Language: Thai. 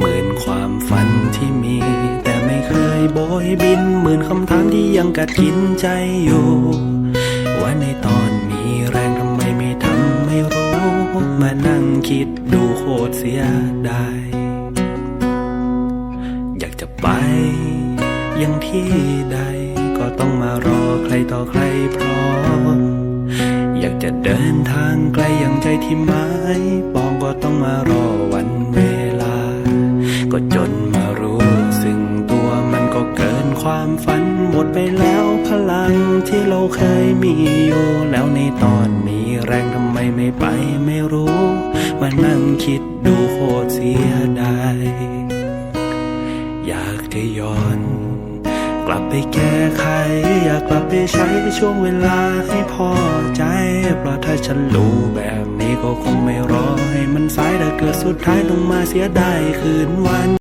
หมื่นความฝันที่มี แต่ไม่เคยโบยบิน หมื่นคำถามที่ยังกัดกินใจอยู่ ว่าในตอนมีแรงทำไมไม่ทำไม่รู้ มานั่งคิดดูโคตรเสียดายอยากจะไป ยังที่ใด ก็ต้องมารอใครต่อใครพร้อม อยากจะเดินทางไกลอย่างใจที่หมายปองก็ต้องมารอวัน จนมารู้ซึ่งตัวมันก็เกินความฝันหมดไปแล้วพลังที่เราเคยมีอยู่แล้วในตอนมีแรงทำไมไม่ไปไม่รู้มานั่งคิดดูโคตรเสียดายอยากจะย้อนกลับไปแก้ไข อยากกลับไปใช้ช่วงเวลาให้พอใจ เพราะถ้าฉันรู้แบบนี้ก็คงไม่รอให้มันสายแต่เกิดสุดท้ายต้องมาเสียดายคืนวัน